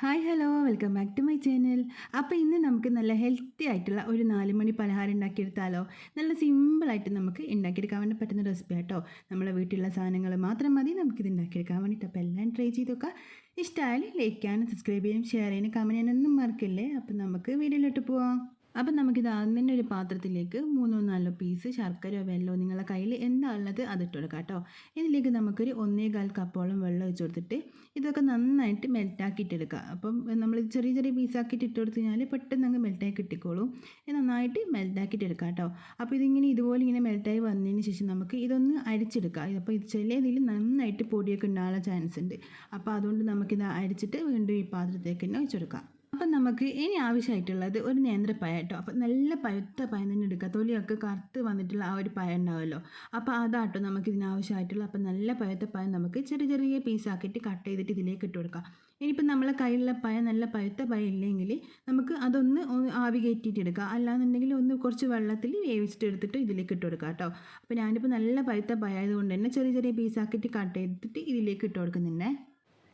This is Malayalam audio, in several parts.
Hi hello welcome back to my channel അപ്പോൾ ഇന്ന് നമുക്ക് നല്ല ഹെൽത്തി ആയിട്ടുള്ള ഒരു നാല് മണി പലഹാരം ഉണ്ടാക്കിയെടുത്താലോ? നല്ല സിമ്പിളായിട്ട് നമുക്ക് ഉണ്ടാക്കിയെടുക്കാൻ വേണ്ടി പറ്റുന്ന റെസിപ്പി ആട്ടോ നമ്മളെ വീട്ടിലുള്ള സാധനങ്ങൾ മാത്രം മതി. നമുക്കിത് ഉണ്ടാക്കിയെടുക്കാൻ വേണ്ടിയിട്ട് അപ്പോൾ എല്ലാം ട്രൈ ചെയ്ത് നോക്കാം. ഇഷ്ടമായാലും ലൈക്ക് ചെയ്യാനും സബ്സ്ക്രൈബ് ചെയ്യാനും ഷെയർ ചെയ്യാനും കമന്റ് ചെയ്യാനൊന്നും മറക്കില്ലേ? അപ്പോൾ നമുക്ക് വീഡിയോയിലോട്ട് പോവാം. അപ്പം നമുക്കിത് ആദ്യം തന്നെ ഒരു പാത്രത്തിലേക്ക് മൂന്നോ നാലോ പീസ് ശർക്കരയോ വെള്ളമോ നിങ്ങളുടെ കയ്യിൽ എന്താ ഉള്ളത് അതിട്ട് കൊടുക്കാം കേട്ടോ. ഇതിലേക്ക് നമുക്കൊരു ഒന്നേകാൽ കപ്പോളം വെള്ളം ഒഴിച്ചു കൊടുത്തിട്ട് ഇതൊക്കെ നന്നായിട്ട് മെൽറ്റാക്കിയിട്ടെടുക്കുക അപ്പം നമ്മൾ ചെറിയ ചെറിയ പീസാക്കിയിട്ട് ഇട്ട് കൊടുത്തു കഴിഞ്ഞാൽ പെട്ടെന്ന് അങ്ങ് മെൽറ്റായി കിട്ടിക്കോളും. നന്നായിട്ട് മെൽറ്റാക്കിയിട്ട് എടുക്കാം കേട്ടോ. അപ്പോൾ ഇതിങ്ങനെ ഇതുപോലെ ഇങ്ങനെ മെൽറ്റായി വന്നതിന് ശേഷം നമുക്ക് ഇതൊന്ന് അരിച്ചെടുക്കാം. അപ്പോൾ ഇത് ചില ഇതിൽ നന്നായിട്ട് പൊടിയൊക്കെ ഉണ്ടാകാനുള്ള ചാൻസ് ഉണ്ട് അപ്പോൾ അതുകൊണ്ട് നമുക്കിത് അരിച്ചിട്ട് വീണ്ടും ഈ പാത്രത്തേക്ക് തന്നെ ഒഴിച്ചെടുക്കാം. അപ്പം നമുക്ക് ഇനി ആവശ്യമായിട്ടുള്ളത് ഒരു നേന്ത്രപ്പഴം കേട്ടോ അപ്പം നല്ല പഴുത്ത പഴം തന്നെ എടുക്കുക. തൊലിയൊക്കെ കറുത്ത് വന്നിട്ടുള്ള ആ ഒരു പഴം ഉണ്ടാവുമല്ലോ. അപ്പോൾ അതാട്ടോ നമുക്ക് ഇതിനാവശ്യമായിട്ടുള്ള. അപ്പം നല്ല പഴുത്ത പഴം നമുക്ക് ചെറിയ ചെറിയ പീസാക്കിയിട്ട് കട്ട് ചെയ്തിട്ട് ഇതിലേക്ക് ഇട്ട് കൊടുക്കാം. ഇനിയിപ്പം നമ്മളെ കയ്യിലുള്ള പഴം നല്ല പഴുത്ത പഴം ഇല്ലെങ്കിൽ നമുക്ക് അതൊന്ന് ആവി കയറ്റിയിട്ട് എടുക്കുക. അല്ലാന്നുണ്ടെങ്കിൽ ഒന്ന് കുറച്ച് വെള്ളത്തിൽ വേവിച്ചിട്ട് എടുത്തിട്ട് ഇതിലേക്ക് ഇട്ട് കൊടുക്കാം കേട്ടോ. അപ്പോൾ ഞാനിപ്പോൾ നല്ല പഴുത്ത പഴം ആയതുകൊണ്ട് തന്നെ ചെറിയ ചെറിയ പീസാക്കിയിട്ട് കട്ട് ചെയ്തിട്ട് ഇതിലേക്ക് ഇട്ട് കൊടുക്കുന്നുണ്ടേ.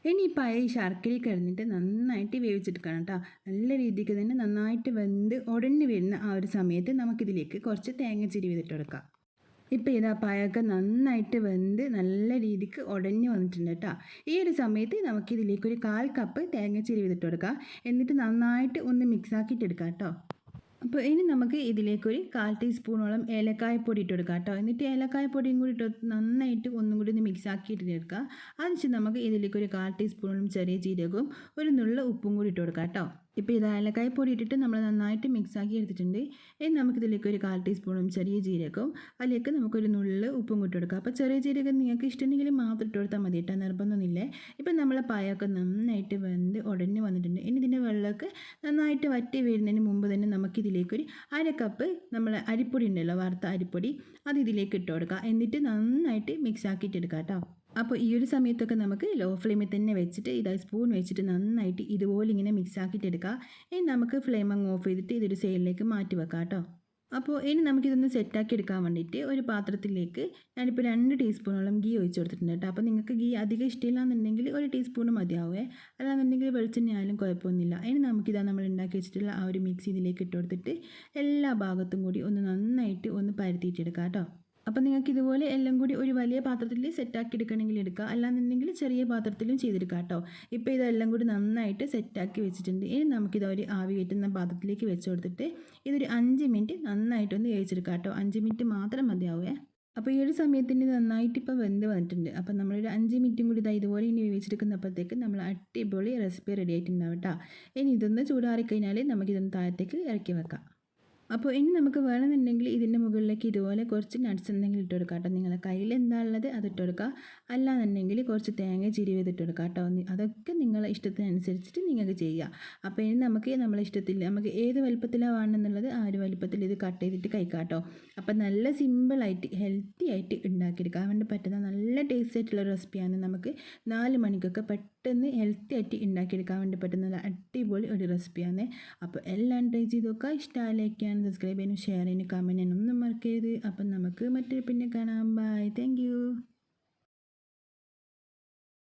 ഇനി ഈ പഴയ ഈ ശർക്കരയിൽ കിടന്നിട്ട് നന്നായിട്ട് വേവിച്ചെടുക്കണം കേട്ടോ നല്ല രീതിക്ക് തന്നെ നന്നായിട്ട് വെന്ത് ഉടഞ്ഞു വരുന്ന ആ ഒരു സമയത്ത് നമുക്കിതിലേക്ക് കുറച്ച് തേങ്ങ ചിരി കൊടുക്കാം. ഇപ്പോൾ ഇതാ പായൊക്കെ നന്നായിട്ട് വെന്ത് നല്ല രീതിക്ക് ഉടഞ്ഞു വന്നിട്ടുണ്ട് കേട്ടോ ഈ ഒരു സമയത്ത് നമുക്കിതിലേക്ക് ഒരു കാൽ കപ്പ് തേങ്ങ ചിരി കൊടുക്കാം. എന്നിട്ട് നന്നായിട്ട് ഒന്ന് മിക്സ് ആക്കിയിട്ടെടുക്കാം കേട്ടോ അപ്പോൾ ഇനി നമുക്ക് ഇതിലേക്കൊരു കാൽ ടീസ്പൂണോളം ഏലക്കായ പൊടി ഇട്ട് കൊടുക്കാം കേട്ടോ. എന്നിട്ട് ഏലക്കായ പൊടിയും കൂടി ഇട്ട് നന്നായിട്ട് ഒന്നും കൂടി ഒന്ന് മിക്സ് എടുക്കുക അതിന് നമുക്ക് ഇതിലേക്ക് ഒരു കാൽ ടീസ്പൂണോളം ചെറിയ ജീരകവും ഒരു നുള്ള ഉപ്പും കൂടി ഇട്ട് കൊടുക്കാം കേട്ടോ. ഇപ്പോൾ ഇത് ഏലക്കായ പൊടി ഇട്ടിട്ട് നമ്മൾ നന്നായിട്ട് മിക്സ് ആക്കി എടുത്തിട്ടുണ്ട്. ഇനി നമുക്കിതിലേക്ക് ഒരു കാൽ ടീസ്പൂണും ചെറിയ ജീരകവും അതിലേക്ക് നമുക്കൊരു നുള്ളിൽ ഉപ്പും കൂട്ടി കൊടുക്കാം. അപ്പോൾ ചെറിയ ജീരകം നിങ്ങൾക്ക് ഇഷ്ടമുണ്ടെങ്കിൽ മാത്രം ഇട്ട് കൊടുത്താൽ മതി കേട്ടോ നിർബന്ധമൊന്നുമില്ലേ. ഇപ്പം നമ്മളെ പായൊക്കെ നന്നായിട്ട് വെന്ത് ഉടഞ്ഞ് വന്നിട്ടുണ്ട്. ഇനി ഇതിന്റെ വെള്ളമൊക്കെ നന്നായിട്ട് വറ്റി വീഴുന്നതിന് മുമ്പ് തന്നെ നമുക്കിതിലേക്കൊരു അര കപ്പ് നമ്മൾ അരിപ്പൊടി ഉണ്ടല്ലോ വറുത്ത അരിപ്പൊടി അത് ഇതിലേക്ക് ഇട്ട് കൊടുക്കുക എന്നിട്ട് നന്നായിട്ട് മിക്സ് ആക്കിയിട്ടെടുക്കാം കേട്ടോ. അപ്പോൾ ഈ ഒരു സമയത്തൊക്കെ നമുക്ക് ലോ ഫ്ലെയിമിൽ തന്നെ വെച്ചിട്ട് ഇതാ സ്പൂൺ വെച്ചിട്ട് നന്നായിട്ട് ഇതുപോലെ ഇങ്ങനെ മിക്സ് ആക്കിയിട്ട് എടുക്കുക ഇനി നമുക്ക് ഫ്ലെയിം അങ്ങ് ഓഫ് ചെയ്തിട്ട് ഇതൊരു സൈഡിലേക്ക് മാറ്റി വെക്കാം കേട്ടോ. അപ്പോൾ ഇനി നമുക്കിതൊന്ന് സെറ്റാക്കി എടുക്കാൻ വേണ്ടിയിട്ട് ഒരു പാത്രത്തിലേക്ക് ഞാനിപ്പോൾ രണ്ട് ടീസ്പൂണോളം ഗീ ഒഴിച്ച് കൊടുത്തിട്ടുണ്ട് അപ്പോൾ നിങ്ങൾക്ക് ഗീ അധികം ഇഷ്ടമില്ലാന്നുണ്ടെങ്കിൽ ഒരു ടീസ്പൂൺ മതിയാവേ. അല്ലാന്നുണ്ടെങ്കിൽ വെളിച്ചെണ്ണ ആയാലും കുഴപ്പമൊന്നുമില്ല. ഇനി നമുക്കിതാ നമ്മൾ ഉണ്ടാക്കി വെച്ചിട്ടുള്ള ആ ഒരു മിക്സ് ഇതിലേക്ക് ഇട്ട് കൊടുത്തിട്ട് എല്ലാ ഭാഗത്തും കൂടി ഒന്ന് നന്നായിട്ട് ഒന്ന് പരത്തിയിട്ടെടുക്കാം കേട്ടോ. അപ്പോൾ നിങ്ങൾക്ക് ഇതുപോലെ എല്ലാം കൂടി ഒരു വലിയ പാത്രത്തിൽ സെറ്റാക്കി എടുക്കണമെങ്കിൽ എടുക്കുക അല്ലാന്നുണ്ടെങ്കിൽ ചെറിയ പാത്രത്തിലും ചെയ്തെടുക്കാം കേട്ടോ. ഇപ്പോൾ ഇതെല്ലാം കൂടി നന്നായിട്ട് സെറ്റാക്കി വെച്ചിട്ടുണ്ട്. ഇനി നമുക്കിത് ഒരു ആവി കയറ്റുന്ന പാത്രത്തിലേക്ക് വെച്ച് കൊടുത്തിട്ട് ഇതൊരു അഞ്ച് മിനിറ്റ് നന്നായിട്ടൊന്ന് വേവിച്ചെടുക്കാം കേട്ടോ. അഞ്ച് മിനിറ്റ് മാത്രം മതിയാവുക അപ്പോൾ ഈ ഒരു സമയത്തിന് നന്നായിട്ട് ഇപ്പോൾ വെന്ത് വന്നിട്ടുണ്ട്. അപ്പോൾ നമ്മളൊരു അഞ്ച് മിനിറ്റും കൂടി ഇതാ ഇതുപോലെ ഇനി വേവിച്ചെടുക്കുന്നപ്പോഴത്തേക്ക് നമ്മൾ അടിപൊളി റെസിപ്പി റെഡി ആയിട്ടുണ്ടാവും ഇനി ഇതൊന്ന് ചൂടാറിക്കഴിഞ്ഞാൽ നമുക്കിതൊന്ന് താഴത്തേക്ക് ഇറക്കി വെക്കാം. അപ്പോൾ ഇനി നമുക്ക് വേണമെന്നുണ്ടെങ്കിൽ ഇതിന്റെ മുകളിലേക്ക് ഇതുപോലെ കുറച്ച് നട്ട്സ് എന്തെങ്കിലും ഇട്ട് കൊടുക്കാം കേട്ടോ. നിങ്ങളുടെ കയ്യിൽ എന്താ ഉള്ളത് അത് ഇട്ട് കൊടുക്കുക. അല്ലാന്നുണ്ടെങ്കിൽ കുറച്ച് തേങ്ങ ചിരിവ് ചെയ്തിട്ട് കൊടുക്കാം കേട്ടോ. അതൊക്കെ നിങ്ങളെ ഇഷ്ടത്തിനനുസരിച്ചിട്ട് നിങ്ങൾക്ക് ചെയ്യുക അപ്പോൾ ഇനി നമുക്ക് നമ്മളെ ഇഷ്ടത്തിൽ നമുക്ക് ഏത് വലുപ്പത്തിലാണ് വേണമെന്നുള്ളത് ആ ഒരു വലുപ്പത്തിൽ ഇത് കട്ട് ചെയ്തിട്ട് കഴിക്കാം അപ്പോൾ നല്ല സിമ്പിളായിട്ട് ഹെൽത്തി ആയിട്ട് ഉണ്ടാക്കിയെടുക്കാൻ വേണ്ടി പറ്റുന്ന നല്ല ടേസ്റ്റ് ആയിട്ടുള്ള റെസിപ്പിയാണ് നമുക്ക് നാല് മണിക്കൊക്കെ പെട്ടെന്ന് ഹെൽത്തി ആയിട്ട് ഉണ്ടാക്കിയെടുക്കാൻ വേണ്ടി പറ്റുന്ന അടിപൊളി ഒരു റെസിപ്പിയാണ് അപ്പോൾ എല്ലാം ട്രൈ ചെയ്ത് നോക്കുക. സബ്സ്ക്രൈബ് ചെയ്യാനും ഷെയർ ചെയ്യാനും കമന്റ് ചെയ്യാനും ഒന്നും മറക്കരുത്. അപ്പം നമുക്ക് മറ്റൊരു പിന്നെ കാണാം. Bye thank